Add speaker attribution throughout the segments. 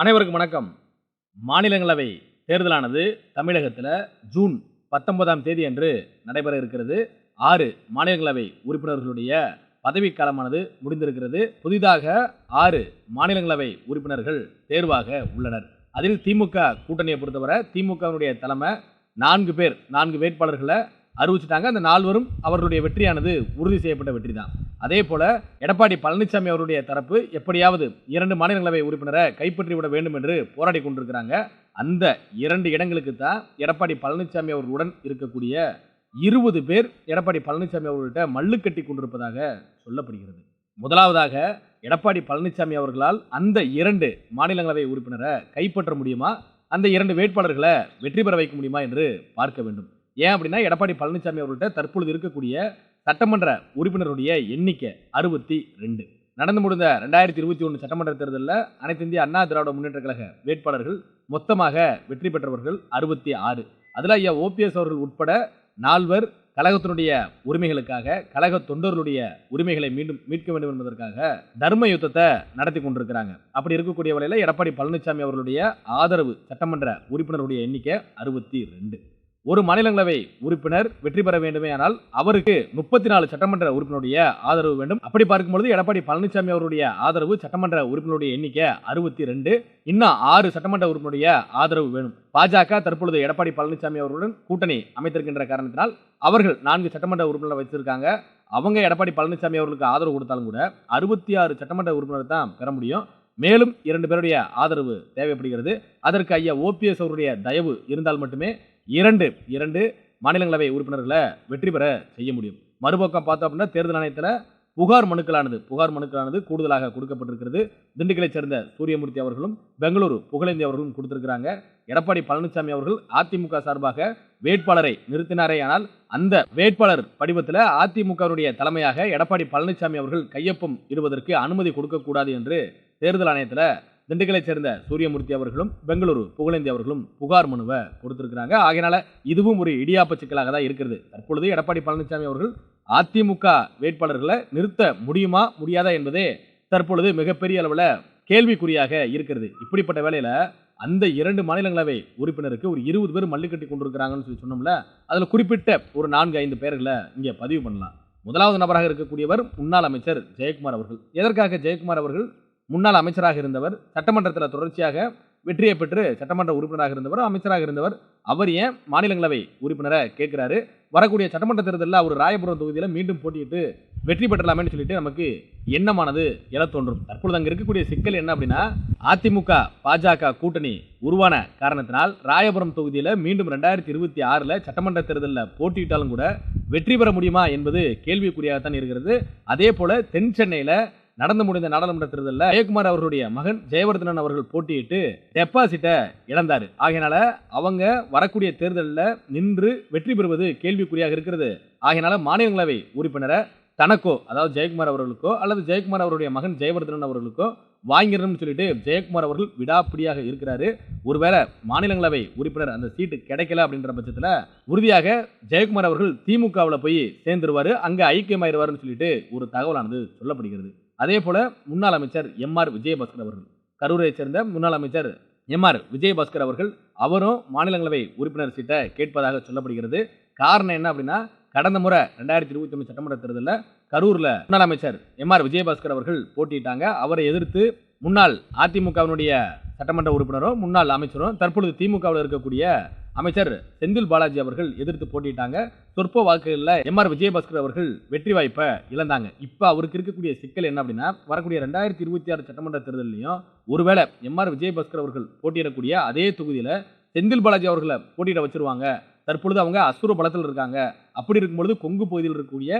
Speaker 1: அனைவருக்கும் வணக்கம். மாநிலங்களவை தேர்தலானது தமிழகத்தில் ஜூன் பத்தொன்பதாம் தேதி அன்று நடைபெற இருக்கிறது. ஆறு மாநிலங்களவை உறுப்பினர்களுடைய பதவிக்காலமானது முடிந்திருக்கிறது. புதிதாக ஆறு மாநிலங்களவை உறுப்பினர்கள் தேர்வாக உள்ளனர். அதில் திமுக கூட்டணியை பொறுத்தவரை திமுகவினுடைய தலைமை நான்கு பேர் நான்கு வேட்பாளர்களை அறிவிச்சிட்டாங்க. அந்த நால்வரும் அவர்களுடைய வெற்றியானது உறுதி செய்யப்பட்ட வெற்றி தான் அதே போல எடப்பாடி பழனிசாமி அவருடைய தரப்பு எப்படியாவது இரண்டு மாநிலங்களவை உறுப்பினரை கைப்பற்றி விட வேண்டும் என்று போராடி கொண்டிருக்கிறாங்க. அந்த இரண்டு இடங்களுக்கு தான் எடப்பாடி பழனிசாமி அவர்களுடன் இருக்கக்கூடிய இருபது பேர் எடப்பாடி பழனிசாமி அவர்கள்ட்ட மல்லு கட்டி கொண்டிருப்பதாக சொல்லப்படுகிறது. முதலாவதாக எடப்பாடி பழனிசாமி அவர்களால் அந்த இரண்டு மாநிலங்களவை உறுப்பினரை கைப்பற்ற முடியுமா? அந்த இரண்டு வேட்பாளர்களை வெற்றி பெற வைக்க முடியுமா என்று பார்க்க வேண்டும். ஏன் அப்படின்னா எடப்பாடி பழனிசாமி அவர்கள்ட்ட தற்பொழுது இருக்கக்கூடிய சட்டமன்ற உறுப்பினருடைய எண்ணிக்கை அறுபத்தி ரெண்டு. நடந்து முடிந்த ரெண்டாயிரத்தி இருபத்தி ஒன்று சட்டமன்ற தேர்தலில் அனைத்து இந்திய அண்ணா திராவிட முன்னேற்ற கழக வேட்பாளர்கள் மொத்தமாக வெற்றி பெற்றவர்கள் அறுபத்தி ஆறு. அதில் ஐயா ஓபிஎஸ் அவர்கள் உட்பட நால்வர் கழகத்தினுடைய உரிமைகளுக்காக கழக தொண்டர்களுடைய உரிமைகளை மீண்டும் மீட்க வேண்டும் என்பதற்காக தர்ம யுத்தத்தை நடத்தி கொண்டிருக்கிறாங்க. அப்படி இருக்கக்கூடிய வகையில் எடப்பாடி பழனிசாமி அவர்களுடைய ஆதரவு சட்டமன்ற உறுப்பினருடைய எண்ணிக்கை அறுபத்தி ரெண்டு. ஒரு மாநிலங்களவை உறுப்பினர் வெற்றி பெற வேண்டுமே ஆனால் அவருக்கு முப்பத்தி நாலு சட்டமன்ற உறுப்பினருடைய ஆதரவு வேண்டும். அப்படி பார்க்கும்பொழுது எடப்பாடி பழனிசாமி அவருடைய ஆதரவு சட்டமன்ற உறுப்பினருடைய எண்ணிக்கை அறுபத்தி ரெண்டு இன்னும் ஆறு சட்டமன்ற உறுப்பினருடைய ஆதரவு வேணும். பாஜக தற்பொழுது எடப்பாடி பழனிசாமி அவர்களுடன் கூட்டணி அமைத்திருக்கின்ற காரணத்தினால் அவர்கள் நான்கு சட்டமன்ற உறுப்பினர் வைத்திருக்காங்க. அவங்க எடப்பாடி பழனிசாமி அவர்களுக்கு ஆதரவு கொடுத்தாலும் கூட அறுபத்தி ஆறு சட்டமன்ற உறுப்பினர் தான் பெற முடியும். மேலும் இரண்டு பேருடைய ஆதரவு தேவைப்படுகிறது. அதற்கு ஐயா ஓபிஎஸ் அவருடைய தயவு இருந்தால் மட்டுமே இரண்டு இரண்டு மாநிலங்களவை உறுப்பினர்களை வெற்றி பெற செய்ய முடியும். மறுபக்கம் பார்த்தோம் அப்படின்னா தேர்தல் ஆணையத்தில் புகார் மனுக்களானது புகார் மனுக்களானது கூடுதலாக கொடுக்கப்பட்டிருக்கிறது. திண்டுக்கலை சேர்ந்த சூரியமூர்த்தி அவர்களும் பெங்களூரு புகழேந்தி அவர்களும் கொடுத்திருக்கிறாங்க. எடப்பாடி பழனிசாமி அவர்கள் அதிமுக சார்பாக வேட்பாளரை நிறுத்தினாரே ஆனால் அந்த வேட்பாளர் படிவத்தில் அதிமுகவுடைய தலைமையாக எடப்பாடி பழனிசாமி அவர்கள் கையொப்பம் இடுவதற்கு அனுமதி கொடுக்கக்கூடாது என்று தேர்தல் ஆணையத்தில் திண்டுக்கலை சேர்ந்த சூரியமூர்த்தி அவர்களும் பெங்களூரு புகழேந்தி அவர்களும் புகார் மனுவை கொடுத்திருக்கிறாங்க. ஆகையினால இதுவும் ஒரு இடியாப்ப சிக்கலாக தான் இருக்கிறது. தற்பொழுது எடப்பாடி பழனிசாமி அவர்கள் அதிமுக வேட்பாளர்களை நிறுத்த முடியுமா முடியாதா என்பதே தற்பொழுது மிகப்பெரிய அளவில் கேள்விக்குறியாக இருக்கிறது. இப்படிப்பட்ட வேலையில் அந்த இரண்டு மாநிலங்களவை உறுப்பினருக்கு ஒரு இருபது பேர் மல்லு கட்டி கொண்டிருக்கிறாங்கன்னு சொல்லி சொன்னோம்ல அதில் குறிப்பிட்ட ஒரு நான்கு ஐந்து பேர்களை இங்கே பதிவு பண்ணலாம். முதலாவது நபராக இருக்கக்கூடியவர் முன்னாள் அமைச்சர் ஜெயக்குமார் அவர்கள். எதற்காக ஜெயக்குமார் அவர்கள் முன்னாள் அமைச்சராக இருந்தவர் சட்டமன்றத்தில் தொடர்ச்சியாக வெற்றியை பெற்று சட்டமன்ற உறுப்பினராக இருந்தவர் அமைச்சராக இருந்தவர் அவர் ஏன் மாநிலங்களவை உறுப்பினரை கேட்கிறாரு. வரக்கூடிய சட்டமன்ற தேர்தலில் அவர் ராயபுரம் தொகுதியில் மீண்டும் போட்டியிட்டு வெற்றி பெற்றலாமேன்னு சொல்லிட்டு நமக்கு எண்ணமானது எழ தோன்றும். தற்பொழுது அங்கே இருக்கக்கூடிய சிக்கல் என்ன அப்படின்னா அதிமுக பாஜக கூட்டணி உருவான காரணத்தினால் ராயபுரம் தொகுதியில் மீண்டும் ரெண்டாயிரத்தி இருபத்தி ஆறில் சட்டமன்ற தேர்தலில் போட்டியிட்டாலும் கூட வெற்றி பெற முடியுமா என்பது கேள்விக்குறியாகத்தான் இருக்கிறது. அதே போல் தென் சென்னையில் நடந்து முடிந்த நாடாளுமன்ற தேர்தலில் ஜெயக்குமார் அவர்களுடைய மகன் ஜெயவர்தனன் அவர்கள் போட்டியிட்டு டெபாசிட்டை இழந்தார். ஆகையினால அவங்க வரக்கூடிய தேர்தலில் நின்று வெற்றி பெறுவது கேள்விக்குறியாக இருக்கிறது. ஆகையினால மாநிலங்களவை உறுப்பினரை தனக்கோ அதாவது ஜெயக்குமார் அவர்களுக்கோ அல்லது ஜெயக்குமார் அவருடைய மகன் ஜெயவர்தனன் அவர்களுக்கோ வாங்கிடணும்னு சொல்லிட்டு ஜெயக்குமார் அவர்கள் விடாப்பிடியாக இருக்கிறாரு. ஒருவேளை மாநிலங்களவை உறுப்பினர் அந்த சீட்டு கிடைக்கல அப்படின்ற பட்சத்தில் உறுதியாக ஜெயக்குமார் அவர்கள் திமுகவில் போய் சேர்ந்துருவார். அங்கே ஐக்கியமாயிருவாருன்னு சொல்லிட்டு ஒரு தகவலானது சொல்லப்படுகிறது. அதே போல முன்னாள் அமைச்சர் எம் ஆர் விஜயபாஸ்கர் அவர்கள் கரூரை சேர்ந்த முன்னாள் அமைச்சர் எம் ஆர் விஜயபாஸ்கர் அவர்கள் அவரும் மாநிலங்களவை உறுப்பினர் சீட்டை கேட்பதாக சொல்லப்படுகிறது. காரணம் என்ன அப்படின்னா கடந்த முறை ரெண்டாயிரத்தி இருபத்தி ஒன்று சட்டமன்ற தேர்தலில் கரூரில் முன்னாள் அமைச்சர் எம் ஆர் விஜயபாஸ்கர் அவர்கள் போட்டியிட்டாங்க. அவரை எதிர்த்து முன்னாள் அதிமுகவினுடைய சட்டமன்ற உறுப்பினரும் முன்னாள் அமைச்சரும் தற்பொழுது திமுகவில் இருக்கக்கூடிய அமைச்சர் செந்தில் பாலாஜி அவர்கள் எதிர்த்து போட்டிட்டாங்க சொற்ப வாக்குகளில் எம் ஆர் விஜயபாஸ்கர் அவர்கள் வெற்றி வாய்ப்பை இழந்தாங்க. இப்போ அவருக்கு இருக்கக்கூடிய சிக்கல் என்ன அப்படின்னா வரக்கூடிய ரெண்டாயிரத்தி இருபத்தி ஆறு சட்டமன்ற தேர்தலையும் ஒருவேளை எம் ஆர் விஜயபாஸ்கர் அவர்கள் போட்டியிடக்கூடிய அதே தொகுதியில் செந்தில் பாலாஜி அவர்களை போட்டியிட வச்சிருவாங்க. தற்பொழுது அவங்க அசுர பலத்தில் இருக்காங்க. அப்படி இருக்கும்பொழுது கொங்கு பகுதியில் இருக்கக்கூடிய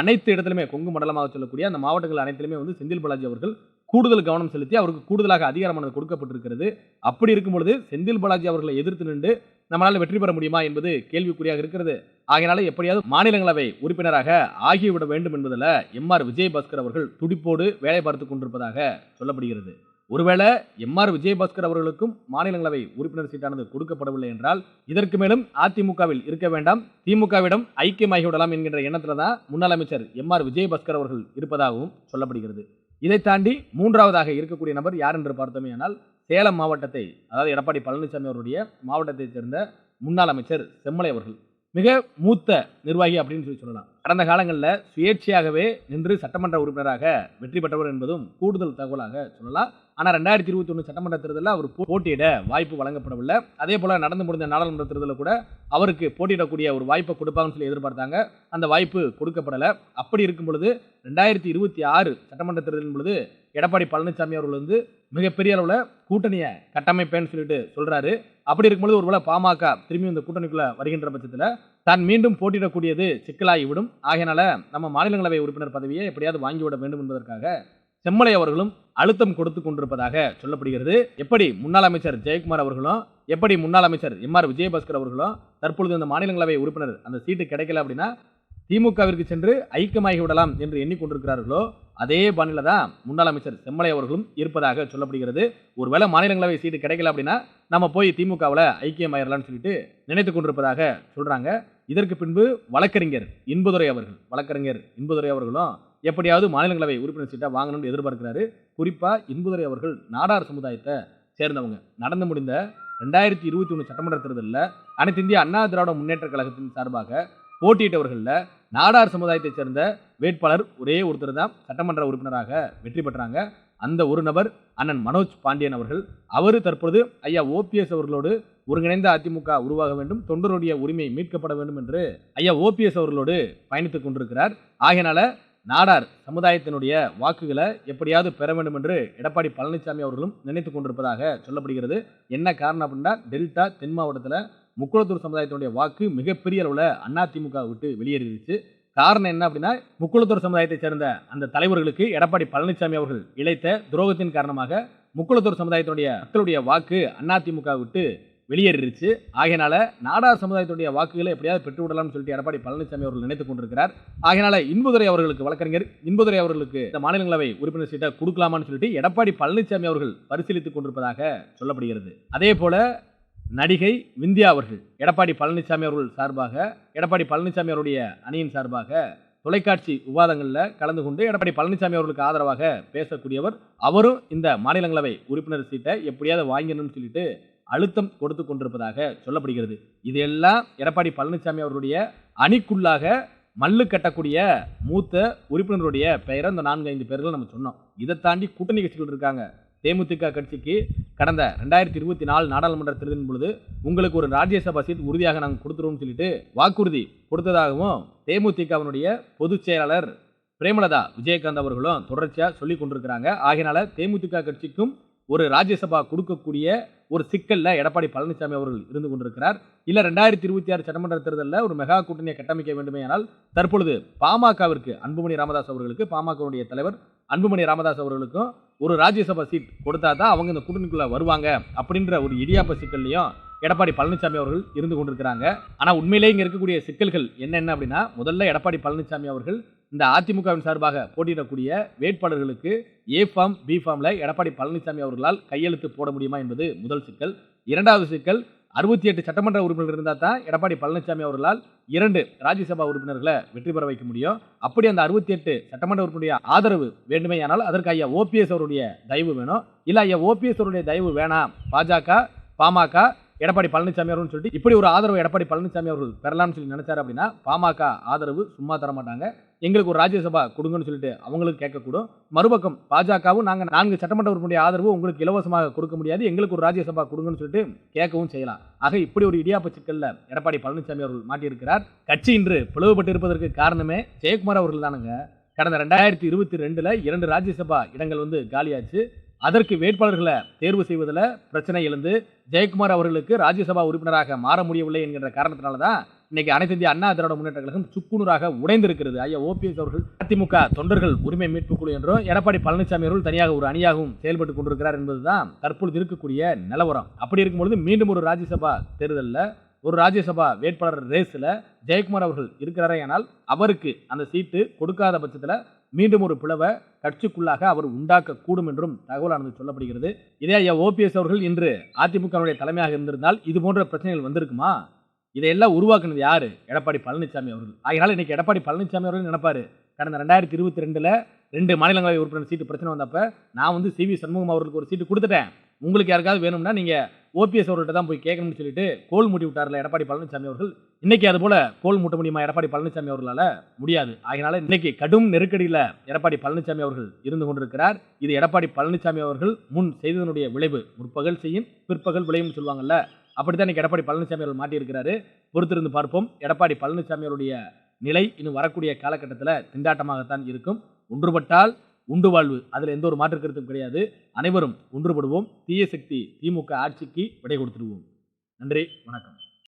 Speaker 1: அனைத்து இடத்துலையுமே கொங்கு மண்டலமாக சொல்லக்கூடிய அந்த மாவட்டங்கள் அனைத்துலையுமே வந்து செந்தில் பாலாஜி அவர்கள் கூடுதல் கவனம் செலுத்தி அவருக்கு கூடுதலாக அதிகாரமானது கொடுக்கப்பட்டிருக்கிறது. அப்படி இருக்கும் பொழுது செந்தில் பாலாஜி அவர்களை எதிர்த்து நின்று நம்மளால் வெற்றி பெற முடியுமா என்பது கேள்விக்குறியாக இருக்கிறது. ஆகையினால எப்படியாவது மாநிலங்களவை உறுப்பினராக ஆகிவிட வேண்டும் என்பதில் எம் ஆர் விஜயபாஸ்கர் அவர்கள் துடிப்போடு வேலை பார்த்து கொண்டிருப்பதாக சொல்லப்படுகிறது. ஒருவேளை எம் ஆர் விஜயபாஸ்கர் அவர்களுக்கும் மாநிலங்களவை உறுப்பினர் சீட்டானது கொடுக்கப்படவில்லை என்றால் இதற்கு மேலும் அதிமுகவில் இருக்க வேண்டாம். திமுகவிடம் ஐக்கியமாகிவிடலாம் என்கின்ற எண்ணத்தில் தான் முன்னாள் அமைச்சர் எம் ஆர் விஜயபாஸ்கர் அவர்கள் இருப்பதாகவும் சொல்லப்படுகிறது. இதை தாண்டி மூன்றாவதாக இருக்கக்கூடிய நபர் யார் என்று பார்த்தோமேயானால் சேலம் மாவட்டத்தை அதாவது எடப்பாடி பழனிசாமி அவருடைய மாவட்டத்தைச் சேர்ந்த முன்னாள் அமைச்சர் செம்மலை அவர்கள். மிக மூத்த நிர்வாகி அப்படின்னு சொல்லி சொல்லலாம். கடந்த காலங்களில் சுயேட்சையாகவே நின்று சட்டமன்ற உறுப்பினராக வெற்றி பெற்றவர் என்பதும் கூடுதல் தகவலாக சொல்லலாம். ஆனால் ரெண்டாயிரத்தி இருபத்தி ஒன்று சட்டமன்ற தேர்தலில் அவர் போட்டியிட வாய்ப்பு வழங்கப்படவில்லை. அதே போல் நடந்து முடிந்த நாடாளுமன்ற தேர்தலில் கூட அவருக்கு போட்டியிடக்கூடிய ஒரு வாய்ப்பை கொடுப்பாங்கன்னு சொல்லி எதிர்பார்த்தாங்க. அந்த வாய்ப்பு கொடுக்கப்படலை. அப்படி இருக்கும் பொழுது ரெண்டாயிரத்தி இருபத்தி ஆறு சட்டமன்ற தேர்தலின் பொழுது எடப்பாடி பழனிசாமி அவர்கள் வந்து மிகப்பெரிய அளவில் கூட்டணியை கட்டமைப்பேன்னு சொல்லிட்டு சொல்கிறாரு அப்படி இருக்கும்போது ஒருவேளை பாமக திரும்பி இந்த கூட்டணிக்குள்ளே வருகின்ற பட்சத்தில் தான் மீண்டும் போட்டியிடக்கூடியது சிக்கலாகிவிடும். ஆகையினால நம்ம மாநிலங்களவை உறுப்பினர் பதவியை எப்படியாவது வாங்கிவிட வேண்டும் என்பதற்காக செம்மலை அவர்களும் அழுத்தம் கொடுத்து கொண்டிருப்பதாக சொல்லப்படுகிறது. எப்படி முன்னாள் அமைச்சர் ஜெயக்குமார் அவர்களும் எப்படி முன்னாள் அமைச்சர் எம் ஆர் விஜயபாஸ்கர் அவர்களும் தற்பொழுது இந்த மாநிலங்களவை உறுப்பினர் அந்த சீட்டு கிடைக்கல அப்படின்னா திமுகவிற்கு சென்று ஐக்கியமாகி விடலாம் என்று எண்ணிக்கொண்டிருக்கிறார்களோ அதே பாணியில் தான் முன்னாள் அமைச்சர் செம்மலை அவர்களும் இருப்பதாக சொல்லப்படுகிறது. ஒருவேளை மாநிலங்களவை சீட்டு கிடைக்கல அப்படின்னா நம்ம போய் திமுகவில் ஐக்கியமாயிரலாம்னு சொல்லிட்டு நினைத்து கொண்டிருப்பதாக சொல்கிறாங்க இதற்கு பின்பு வழக்கறிஞர் இன்புதுரை அவர்கள் வழக்கறிஞர் இன்புதுரை அவர்களும் எப்படியாவது மாநிலங்களவை உறுப்பினர் சீட்டை வாங்கணும்னு எதிர்பார்க்கிறாரு. குறிப்பாக இன்புதுரை அவர்கள் நாடார் சமுதாயத்தை சேர்ந்தவங்க. நடந்து முடிந்த ரெண்டாயிரத்தி இருபத்தி ஒன்று சட்டமன்ற தேர்தலில் அனைத்து இந்திய அண்ணா திராவிட முன்னேற்ற கழகத்தின் சார்பாக போட்டியிட்டவர்களில் நாடார் சமுதாயத்தைச் சேர்ந்த வேட்பாளர் ஒரே ஒருத்தர் தான் சட்டமன்ற உறுப்பினராக வெற்றி பெற்றாங்க. அந்த ஒரு நபர் அண்ணன் மனோஜ் பாண்டியன் அவர்கள். அவர் தற்பொழுது ஐயா ஓபிஎஸ் அவர்களோடு ஒருங்கிணைந்த அதிமுக உருவாக வேண்டும் தொண்டருடைய உரிமை மீட்கப்பட வேண்டும் என்று ஐயா ஓபிஎஸ் அவர்களோடு பயணித்துக் கொண்டிருக்கிறார். ஆகையினால நாடார் சமுதாயத்தினுடைய வாக்குகளை எப்படியாவது பெற வேண்டும் என்று எடப்பாடி பழனிசாமி அவர்களும் நினைத்துக் கொண்டிருப்பதாக சொல்லப்படுகிறது. என்ன காரணம் அப்படின்னா டெல்டா தென் மாவட்டத்தில் முக்குளத்தூர் சமுதாயத்தினுடைய வாக்கு மிகப்பெரிய அளவில் அதிமுக விட்டு வெளியேறிடுச்சு. காரணம் என்ன அப்படின்னா முக்குளத்தூர் சமுதாயத்தைச் சேர்ந்த அந்த தலைவர்களுக்கு எடப்பாடி பழனிசாமி அவர்கள் இழைத்த துரோகத்தின் காரணமாக முக்குளத்தூர் சமுதாயத்தினுடைய மக்களுடைய வாக்கு அதிமுக விட்டு வெளியேறிடுச்சு ஆகையினால நாடார் சமுதாயத்துடைய வாக்குகளை எப்படியாவது பெற்று விடலாம்னு சொல்லிட்டு எடப்பாடி பழனிசாமி அவர்கள் நினைத்துக் கொண்டிருக்கிறார். ஆகையினால இன்புதுரை அவர்களுக்கு வழக்கறிஞர் இன்புதுரை அவர்களுக்கு இந்த மாநிலங்களவை உறுப்பினர் சீட்டை கொடுக்கலாமான்னு சொல்லிட்டு எடப்பாடி பழனிசாமி அவர்கள் பரிசீலித்துக் கொண்டிருப்பதாக சொல்லப்படுகிறது. அதே போல நடிகை விந்தியா அவர்கள் எடப்பாடி பழனிசாமி அவர்கள் சார்பாக எடப்பாடி பழனிசாமி அவருடைய அணியின் சார்பாக தொலைக்காட்சி விவாதங்களில் கலந்து கொண்டு எடப்பாடி பழனிசாமி அவர்களுக்கு ஆதரவாக பேசக்கூடியவர் அவரும் இந்த மாநிலங்களவை உறுப்பினர் சீட்டை எப்படியாவது வாங்கணும்னு சொல்லிட்டு அழுத்தம் கொடுத்து கொண்டிருப்பதாக சொல்லப்படுகிறது. இதையெல்லாம் எடப்பாடி பழனிசாமி அவருடைய அணிக்குள்ளாக மல்லு கட்டக்கூடிய மூத்த உறுப்பினருடைய பெயரை இந்த நான்கு ஐந்து பேர்கள் நம்ம சொன்னோம். இதை தாண்டி கூட்டணி கட்சிகள் இருக்காங்க. தேமுதிக கட்சிக்கு கடந்த ரெண்டாயிரத்தி இருபத்தி நாலு நாடாளுமன்ற தேர்தலின் பொழுது உங்களுக்கு ஒரு ராஜ்யசபா சீட் உறுதியாக நாங்கள் கொடுத்துருவோம்னு சொல்லிட்டு வாக்குறுதி கொடுத்ததாகவும் தேமுதிகவினுடைய பொதுச் செயலாளர் பிரேமலதா விஜயகாந்த் அவர்களும் தொடர்ச்சியாக சொல்லி கொண்டிருக்கிறாங்க. ஆகையினால தேமுதிக கட்சிக்கும் ஒரு ராஜ்யசபா கொடுக்கக்கூடிய ஒரு சிக்கலில் எடப்பாடி பழனிசாமி அவர்கள் இருந்து கொண்டிருக்கிறார். இல்லை ரெண்டாயிரத்தி இருபத்தி ஆறு சட்டமன்ற தேர்தலில் ஒரு மெகா கூட்டணியை கட்டமைக்க வேண்டுமேயானால் தற்பொழுது பாமகவிற்கு அன்புமணி ராமதாஸ் அவர்களுக்கு பாமகவுடைய தலைவர் அன்புமணி ராமதாஸ் அவர்களுக்கும் ஒரு ராஜ்யசபா சீட் கொடுத்தா தான் அவங்க இந்த கூட்டணிக்குள்ளே வருவாங்க அப்படின்ற ஒரு இடியாப்ப சிக்கல்லையும் எடப்பாடி பழனிசாமி அவர்கள் இருந்து கொண்டிருக்கிறாங்க. ஆனால் உண்மையிலேயே இங்கே இருக்கக்கூடிய சிக்கல்கள் என்னென்ன அப்படின்னா முதல்ல எடப்பாடி பழனிசாமி அவர்கள் இந்த அதிமுகவின் சார்பாக போட்டியிடக்கூடிய வேட்பாளர்களுக்கு ஏ ஃபார்ம் பி ஃபார்மில் எடப்பாடி பழனிசாமி அவர்களால் கையெழுத்து போட முடியுமா என்பது முதல் சிக்கல். இரண்டாவது சிக்கல் அறுபத்தி எட்டு சட்டமன்ற உறுப்பினர்கள் இருந்தால் தான் எடப்பாடி பழனிசாமி அவர்களால் இரண்டு ராஜ்யசபா உறுப்பினர்களை வெற்றி பெற வைக்க முடியும். அப்படி அந்த அறுபத்தி எட்டு சட்டமன்ற உறுப்பினருடைய ஆதரவு வேண்டுமேயானால் அதற்கு ஐயா ஓபிஎஸ் அவருடைய தயவு வேணும். இல்லை ஐயா ஓபிஎஸ் அவருடைய தயவு வேணாம். பாஜக பாமக எடப்பாடி பழனிசாமி அவர்கள் சொல்லிட்டு இப்படி ஒரு ஆதரவு எடப்பாடி பழனிசாமி அவர்கள் பெறலாம்னு சொல்லி நினைச்சாரு அப்படின்னா பாமக ஆதரவு சும்மா தர மாட்டாங்க எங்களுக்கு ஒரு ராஜ்யசபா கொடுங்கன்னு சொல்லிட்டு அவங்களுக்கு கேட்கக்கூடும். மறுபக்கம் பாஜகவும் நாங்கள் நான்கு சட்டமன்ற உறுப்பினுடைய ஆதரவு உங்களுக்கு இலவசமாக கொடுக்க முடியாது. எங்களுக்கு ஒரு ராஜ்யசபா கொடுங்கன்னு சொல்லிட்டு கேட்கவும் செய்யலாம். ஆக இப்படி ஒரு இடியாப்ப சிக்கல்ல எடப்பாடி பழனிசாமி அவர்கள் மாட்டியிருக்கிறார். கட்சி இன்று பிளவுபட்டு இருப்பதற்கு காரணமே ஜெயக்குமார் அவர்கள் தானுங்க. கடந்த ரெண்டாயிரத்தி இருபத்தி ரெண்டில் இரண்டு ராஜ்யசபா இடங்கள் வந்து காலியாச்சு. அதற்கு வேட்பாளர்களை தேர்வு செய்வதில் பிரச்சனை எழுந்து ஜெயக்குமார் அவர்களுக்கு ராஜ்யசபா உறுப்பினராக மாற முடியவில்லை என்கின்ற காரணத்தினால தான் இன்னைக்கு அனைத்து இந்திய அண்ணா திராவிட முன்னேற்ற கழகம் சுக்குநூறாக உடைந்திருக்கிறது. ஐயா ஓபிஎஸ் அவர்கள் அதிமுக தொண்டர்கள் உரிமை மீட்பு குழு என்றும் எடப்பாடி பழனிசாமி அவர்கள் தனியாக ஒரு அணியாகவும் செயல்பட்டு கொண்டிருக்கிறார் என்பதுதான் தற்பொழுது இருக்கக்கூடிய நிலவரம். அப்படி இருக்கும்பொழுது மீண்டும் ஒரு ராஜ்யசபா தேர்தலில் ஒரு ராஜ்யசபா வேட்பாளர் ரேஸில் ஜெயக்குமார் அவர்கள் இருக்கிறாரே ஆனால் அவருக்கு அந்த சீட்டு கொடுக்காத பட்சத்தில் மீண்டும் ஒரு பிளவை கட்சிக்குள்ளாக அவர் உண்டாக்கக்கூடும் என்றும் தகவலானது சொல்லப்படுகிறது. இதே ஐயா ஓபிஎஸ் அவர்கள் இன்று அதிமுகவுடைய தலைமையாக இருந்திருந்தால் இது போன்ற பிரச்சனைகள் வந்திருக்குமா? இதையெல்லாம் உருவாக்குனது யார்? எடப்பாடி பழனிசாமி அவர்கள். ஆகையால இன்றைக்கி எடப்பாடி பழனிசாமி அவர்கள் நினைப்பார். கடந்த ரெண்டாயிரத்தி இருபத்தி ரெண்டில் ரெண்டு மாநிலங்களவை உறுப்பினர் சீட்டு பிரச்சனை வந்தப்ப நான் வந்து சி வி சண்முகம் அவர்களுக்கு ஒரு சீட்டு கொடுத்துட்டேன். உங்களுக்கு யாருக்காவது வேணும்னா நீங்கள் ஓபிஎஸ் அவர்கள்ட்ட தான் போய் கேட்கணும்னு சொல்லிட்டு கோல் மூட்டி விட்டார்ல எடப்பாடி பழனிசாமி அவர்கள். இன்னைக்கு அதுபோல் கோல் மூட்ட முடியுமா எடப்பாடி பழனிசாமி அவர்களால்? முடியாது. ஆகையினால இன்னைக்கு கடும் நெருக்கடியில் எடப்பாடி பழனிசாமி அவர்கள் இருந்து கொண்டிருக்கிறார். இது எடப்பாடி பழனிசாமி அவர்கள் முன் செய்ததனுடைய விளைவு. முற்பகல் செய்யும் பிற்பகல் விளையும் சொல்லுவாங்கல்ல. அப்படித்தான் இன்னைக்கு எடப்பாடி பழனிசாமி அவர்கள் மாட்டியிருக்கிறாரு. பொறுத்திருந்து பார்ப்போம். எடப்பாடி பழனிசாமி அவருடைய நிலை இன்னும் வரக்கூடிய காலகட்டத்தில் திண்டாட்டமாகத்தான் இருக்கும். ஒன்றுபட்டால் உண்டு வாழ்வு. அதில் எந்த ஒரு மாற்று கருத்தும் கிடையாது. அனைவரும் ஒன்றுபடுவோம். தீய சக்தி திமுக ஆட்சிக்கு விடை கொடுத்துடுவோம். நன்றி. வணக்கம்.